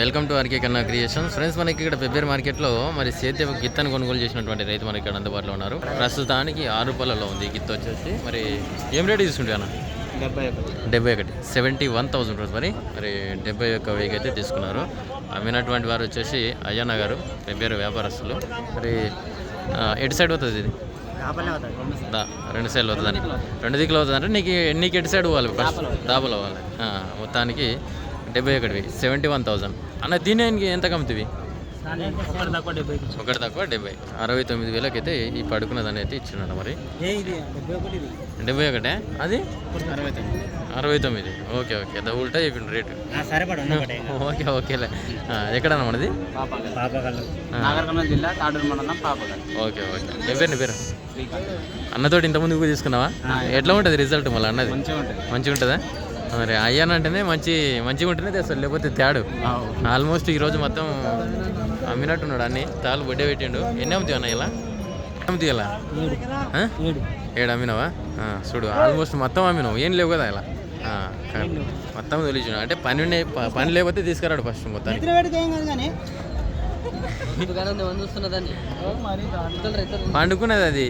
Welcome to RK Kanna creation friends మనకి ఇక్కడ ఫిబ్రవరి మార్కెట్లో మరి సేద్య గిత్తను కొనుగోలు చేసినటువంటి రైతు మనకి ఇక్కడ అందుబాటులో ఉన్నారు. ప్రస్తుతానికి ఆరు రూపాయలలో ఉంది గిత్త వచ్చేసి. మరి ఏం రేటు తీసుకుంటే అన్న? డెబ్బై ఒకటి. డెబ్బై ఒకటి. Seventy one thousand rupees. మరి మరి డెబ్బై ఒక్క వెయ్యి అయితే తీసుకున్నారు. అమ్మినటువంటి వారు వచ్చేసి అయ్యన్న గారు ఫిబ్రవరి వ్యాపారస్తులు. మరి ఎటు సైడ్ అవుతుంది ఇది? రెండు సైడ్లు అవుతుందని. రెండు దిక్కులు అవుతుంది అంటే నీకు నీకు ఎటు సైడ్ పోవాలి ఫస్ట్ దాబలు అవ్వాలి మొత్తానికి డెబ్బై ఒకటివి. Seventy one thousand. అన్న దీనికి ఎంత కమ్ముతుంది ఒకటి తక్కువ డెబ్బై. డెబ్బై అరవై తొమ్మిది వేలకైతే ఈ పడుకున్నదని అయితే ఇచ్చినాడు మరి. ఏ ఇది? డెబ్బై ఒకటి డెబ్బై అది? అరవై తొమ్మిది. Okay okay. ద ఉల్టా చెప్పిండు రేటు. ఓకే ఓకేలే. ఆ, ఎక్కడన్నా మనది? జిల్లా తాడూరు మండలం ఓకే ఓకే. నీ పేరు? నీ పేరు అన్నతోటి ఇంతకుముందు కూడా తీసుకున్నావా? ఎట్లా ఉంటుంది రిజల్ట్ మళ్ళీ అన్నది? మంచిగా ఉంటుంది? మరి అయ్యానంటేనే మంచి మంచిగా ఉంటేనే తెస్తాడు లేకపోతే తేడు. ఆల్మోస్ట్ ఈరోజు మొత్తం అమ్మినట్టున్నాడు అన్ని. తాళ్ళు బొడ్డే పెట్టిండు. ఎన్ని అమ్ముతావు అన్న ఇలా? అమ్ముతాయి ఇలా? ఏడు. ఏడు. అమ్మినావా? చూడు ఆల్మోస్ట్ మొత్తం అమ్మినావు. ఏం లేవు కదా ఇలా? మొత్తం తొలిచు అంటే పని పని లేకపోతే తీసుకురాడు ఫస్ట్ మొత్తానికి. కానీ. పండుకున్నది అది.